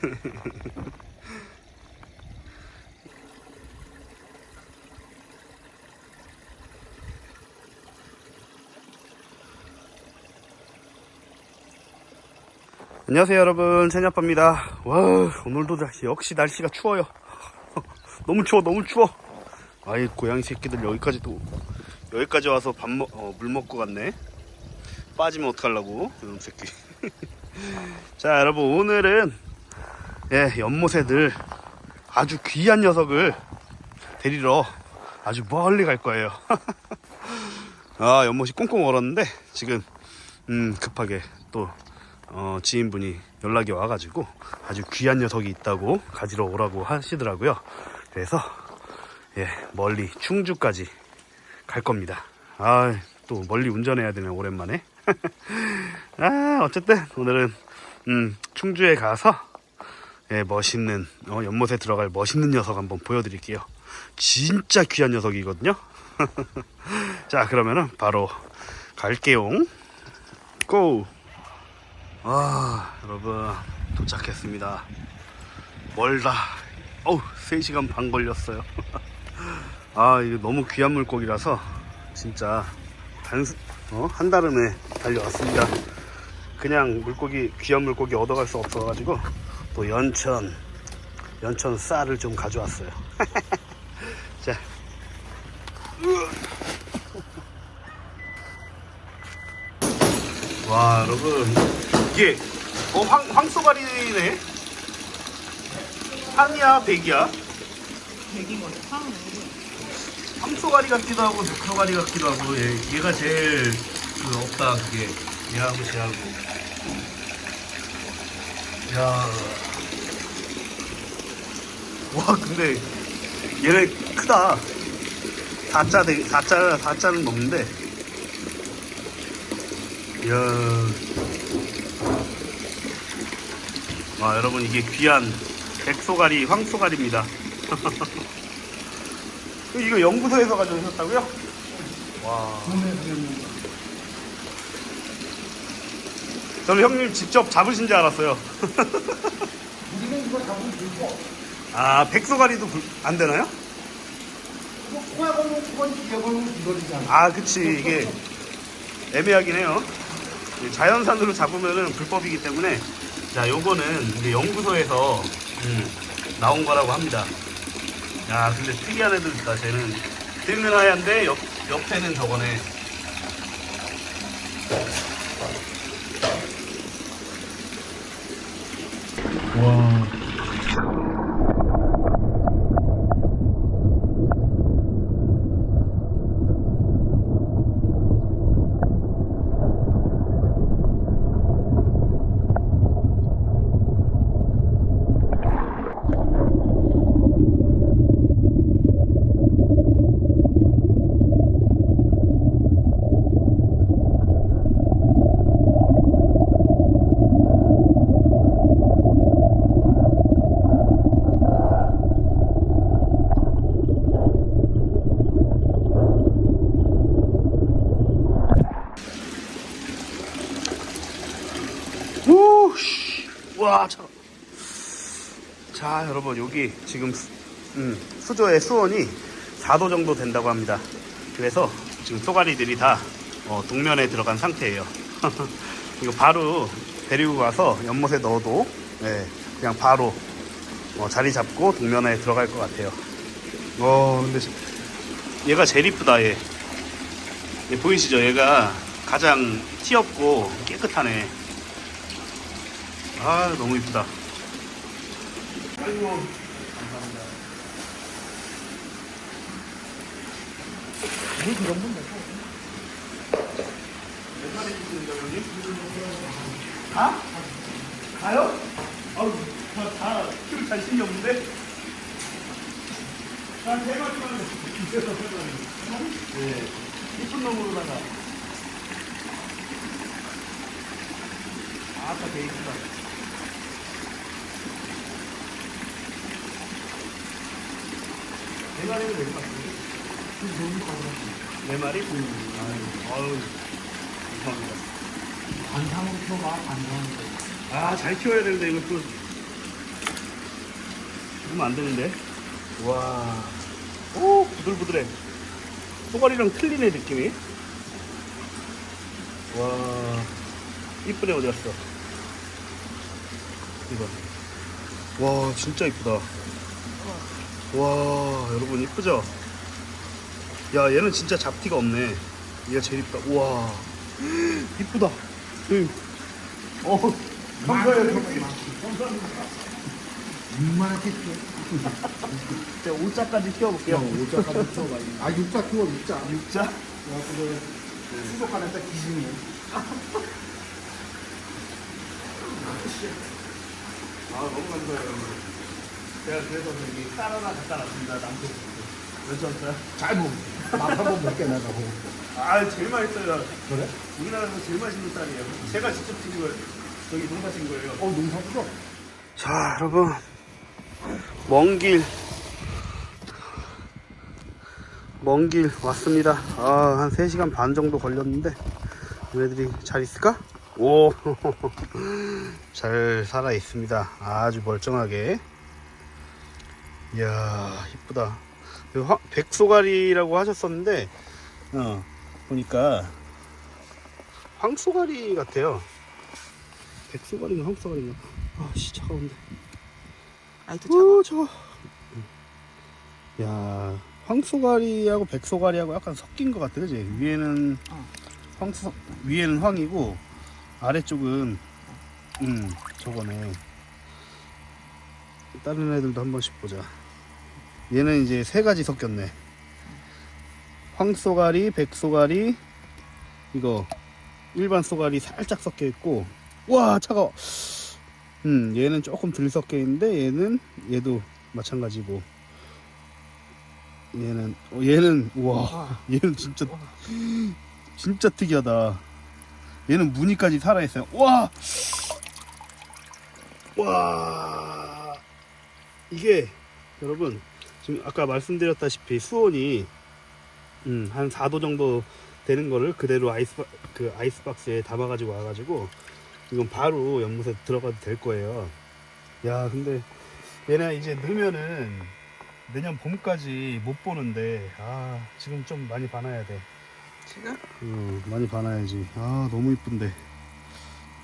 안녕하세요 여러분. 채냐빠입니다. 와 오늘도 역시 날씨가 추워요. 너무 추워 너무 추워. 아이 고양이 새끼들 여기까지 도 여기까지 와서 밥 먹, 어, 물 먹고 갔네. 빠지면 어떡하려고 이런 새끼. 자 여러분 오늘은 예 연못에 늘 아주 귀한 녀석을 데리러 아주 멀리 갈 거예요 아 연못이 꽁꽁 얼었는데 지금 음 급하게 또 어, 지인분이 연락이 와가지고 아주 귀한 녀석이 있다고 가지러 오라고 하시더라고요. 그래서 예 멀리 충주까지 갈 겁니다. 아 또 멀리 운전해야 되네 오랜만에. 아 어쨌든 오늘은 음, 충주에 가서 예, 멋있는 어, 연못에 들어갈 멋있는 녀석 한번 보여드릴게요. 진짜 귀한 녀석이거든요. 자 그러면은 바로 갈게요. 고! 아 여러분 도착했습니다 멀다 어우 3시간 반 걸렸어요 아 이거 너무 귀한 물고기라서 진짜 단 어 한 달음에 달려왔습니다 그냥 물고기 귀한 물고기 얻어갈 수 없어가지고 또 연천 연천 쌀을 좀 가져왔어요. 자. 와 여러분. 이게 어 황, 황소가리네? 황이야 백이야? 백인 거죠. 상은 황소가리 같기도 하고 백소가리 같기도 하고 얘, 얘가 제일 그 없다 그게. 얘하고 쟤하고 야. 와 근데 얘네 크다. 다짜 되게 다짜 다짜는 먹는데. 이야. 와 여러분 이게 귀한 백소가리 황소가리입니다. 이거 연구소에서 가져오셨다고요? 와 저는 형님 직접 잡으신 줄 알았어요. 우리는 이거 잡으면 되고, 아 백소가리도 불- 안 되나요? 이거 코에 걸면 그건 기계 걸면 이거리잖아. 아 그치. 이게 애매하긴 해요. 이 자연산으로 잡으면은 불법이기 때문에. 자 요거는 이제 연구소에서 음, 나온 거라고 합니다. 야 근데 특이한 애들 있다. 쟤는 등은 하얀데 옆, 옆에는 저거네 와 씨. 와, 자. 자, 여러분, 여기 지금, 수- 음, 수조의 수온이 4도 정도 된다고 합니다. 그래서 지금 쏘가리들이 다 어, 동면에 들어간 상태예요. 이거 바로 데리고 가서 연못에 넣어도, 예, 그냥 바로 어, 자리 잡고 동면에 들어갈 것 같아요. 어, 근데 지- 얘가 제일 이쁘다, 얘. 얘 보이시죠? 얘가 가장 티 없고 깨끗하네. 아 너무 이쁘다. 아이고 감사합니다. 뭐 그런 건 되고. 몇 마리 주시는가 여기? 가? 가요? 아우 다 키울 자신이 없는데? 마리만 주세요. 네. 이쁜 놈으로다가. 아까 개 이쁘다. 네 마리는 왜 같은데? 네 마리? 아유, 아유, 감사합니다. 관상으로 키워봐, 관상으로. 아, 잘 키워야 되는데, 이것도. 죽으면 안 되는데. 와. 오, 부들부들해. 소갈이랑 틀리네, 느낌이. 와. 이쁘네, 어디 갔어. 이거. 와, 진짜 이쁘다. 와, 여러분, 이쁘죠? 야, 얘는 진짜 잡티가 없네. 얘가 제일 이쁘다. 우와. 이쁘다. 응. 어, 감사해요. 이만하게 제가 오자까지 키워볼게요. 오자까지 키워봐. 아 육자 키워 육자. 육자? 그래서 수족관에서 기준이. 아, 너무 감사해요, 여러분. 제가 그래서 여기 쌀 하나 갖다 놨습니다. 남편 왔어요? 잘 먹. 맛한번 먹게 내가 보고. 아, 제일 맛있어요. 그래? 우리나라에서 제일 맛있는 쌀이에요. 제가 직접 튀긴 거예요. 여기 농사 진 거예요. 어 농사 부죠. 자, 여러분. 먼 길. 먼 길 왔습니다. 아, 한 3시간 반 정도 걸렸는데, 얘네들이 잘 있을까? 오, 잘 살아 있습니다. 아주 멀쩡하게. 이야, 이쁘다. 그 화- 백소가리라고 하셨었는데, 어, 보니까, 황소가리 같아요. 백소가리인가 황소가리인가? 아, 씨, 차가운데. 아이도 작아. 오, 저거. 야, 황소가리하고 백소가리하고 약간 섞인 것 같아, 그지? 위에는 어. 황소, 위에는 황이고 아래쪽은 음, 저거네. 다른 애들도 한 번씩 보자. 얘는 이제 세 가지 섞였네. 황소가리, 백소가리, 이거 일반 소가리 살짝 섞여 있고, 와 차가워. 음, 얘는 조금 덜 섞여 있는데 얘는 얘도 마찬가지고. 얘는 어, 얘는 와 얘는 진짜 진짜 특이하다. 얘는 무늬까지 살아 있어요. 와, 와 이게 여러분 지금 아까 말씀드렸다시피 수온이 음, 한 4도 정도 되는 거를 그대로 아이스 그 아이스박스에 담아 가지고 와 가지고 이건 바로 연못에 들어가도 될 거예요. 야, 근데 얘네 이제 넣으면은 내년 봄까지 못 보는데 아 지금 좀 많이 봐놔야 돼. 지금? 음, 많이 봐놔야지. 아 너무 이쁜데.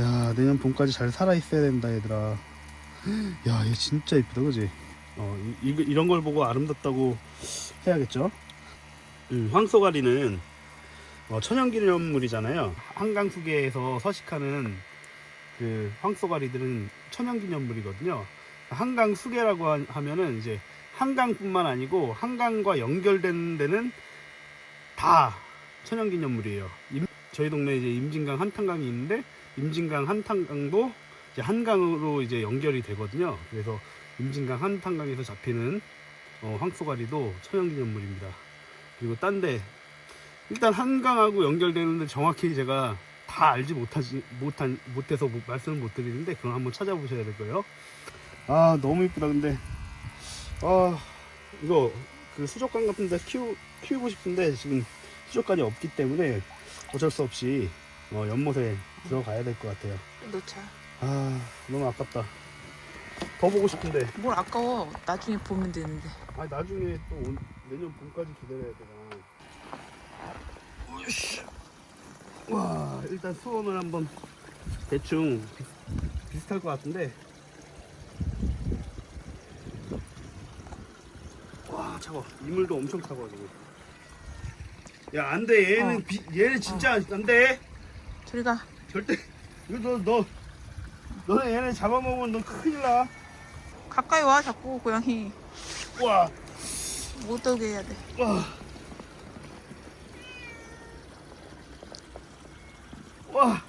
야 내년 봄까지 잘 살아 있어야 된다 얘들아. 야 얘 진짜 이쁘다 그지? 어 이, 이, 이런 걸 보고 아름답다고 해야겠죠? 음, 황소가리는 어, 천연기념물이잖아요. 한강 수계에서 서식하는 그 황소가리들은 천연기념물이거든요. 한강 수계라고 하- 하면은 이제 한강뿐만 아니고 한강과 연결된 데는 다 천연기념물이에요. 임- 저희 동네에 이제 임진강 한탄강이 있는데 임진강 한탄강도 한강으로 이제 연결이 되거든요. 그래서 임진강 한탄강에서 잡히는 어, 황소가리도 천연기념물입니다. 그리고 딴 데 일단 한강하고 연결되는데 정확히 제가 다 알지 못하지 못한 못해서 못- 말씀을 못 드리는데 그건 한번 찾아보셔야 될 거예요. 아 너무 이쁘다 근데 아 이거 그 수족관 같은 데 키우 키우고 싶은데 지금 수족관이 없기 때문에 어쩔 수 없이 어, 연못에 들어가야 될 것 같아요. 놓자. 아 너무 아깝다. 더 보고 싶은데 뭘 아까워. 나중에 보면 되는데. 아 나중에 또 온- 내년 봄까지 기다려야 되나. 으쌰. 와 일단 수온을 한번 대충 비, 비슷할 것 같은데. 와 차가. 이물도 엄청 차가워 지금. 야 안돼 얘는 어. 비, 얘는 진짜 안돼. 저리 가. 절대 이거 너 너. 너네 얘네 잡아먹으면 너 큰일 나. 가까이 와 자꾸 고양이 와, 못 오게 해야 돼. 와. 와.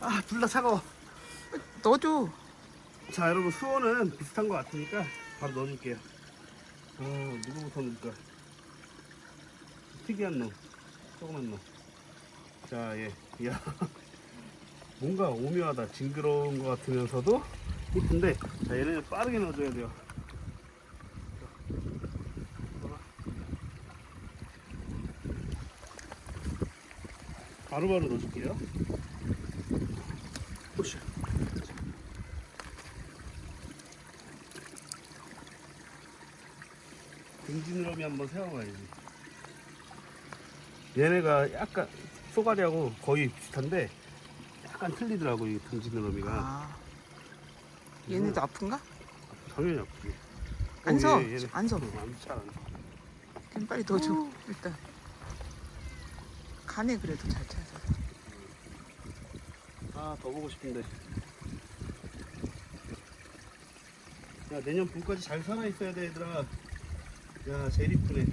아, 둘 다 차가워. 넣어줘. 자, 여러분 수온은 비슷한 것 같으니까 바로 넣어줄게요. 아, 누구부터 넣을까? 특이한 놈, 조그만 놈. 자, 얘, 야, 뭔가 오묘하다. 징그러운 것 같으면서도 이쁜데, 자, 얘는 빠르게 넣어줘야 돼요. 바로바로 넣어줄게요. 보시. 등지느러미 한번 세워봐야지. 얘네가 약간 쏘가리하고 거의 비슷한데 약간 틀리더라고 이 등지느러미가 아. 얘네도 아픈가? 당연히 아프지. 안 어, 서. 얘, 얘네. 안 서. 어, 안 서, 안 서. 그럼 빨리 넣어줘. 일단. 간에 그래도 잘 찾아. 아, 더 보고 싶은데. 야, 내년 봄까지 잘 살아 있어야 돼, 얘들아. 야, 제일 이쁘네.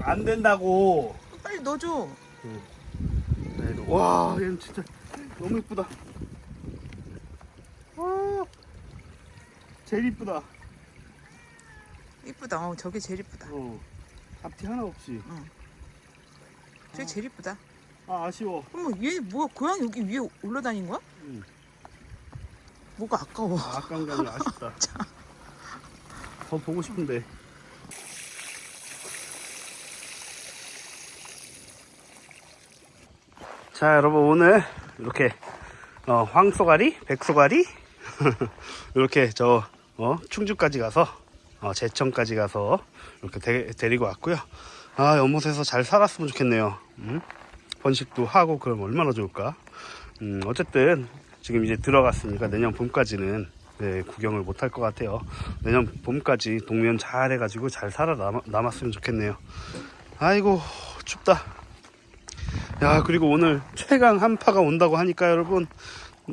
안 된다고. 빨리 넣어줘. 네, 와, 얘는 진짜 너무 이쁘다. 와, 제일 이쁘다. 이쁘다. 어, 저게 제일 이쁘다. 어, 앞뒤 하나 없이. 저게 제일 이쁘다. 아, 아쉬워. 어머, 얘 뭐야? 고양이 여기 위에 올라다닌 거야? 응. 뭐가 아까워. 아, 아까운 게 아니라 아쉽다. 더 보고 싶은데. 자, 여러분 오늘 이렇게 어, 황소가리, 백소가리 이렇게 저 어, 충주까지 가서 어, 제천까지 가서 이렇게 데, 데리고 왔고요. 아, 연못에서 잘 살았으면 좋겠네요. 음? 번식도 하고 그럼 얼마나 좋을까? 음, 어쨌든 지금 이제 들어갔으니까 내년 봄까지는 네, 구경을 못 할 것 같아요. 내년 봄까지 동면 잘 해가지고 잘 살아남았으면 좋겠네요. 아이고 춥다. 야 그리고 오늘 최강 한파가 온다고 하니까 여러분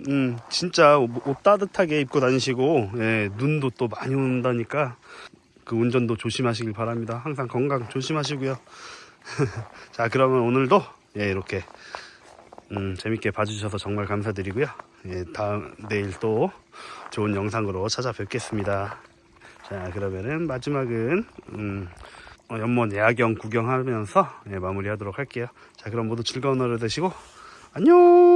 음 진짜 옷, 옷 따뜻하게 입고 다니시고 예, 눈도 또 많이 온다니까 그 운전도 조심하시길 바랍니다. 항상 건강 조심하시고요. 자 그러면 오늘도 예, 이렇게 음, 재밌게 봐주셔서 정말 감사드리고요. 예, 다음 내일 또 좋은 영상으로 찾아뵙겠습니다. 자 그러면은 마지막은 음, 어, 연못 야경 구경하면서 예, 마무리하도록 할게요. 자 그럼 모두 즐거운 하루 되시고 안녕.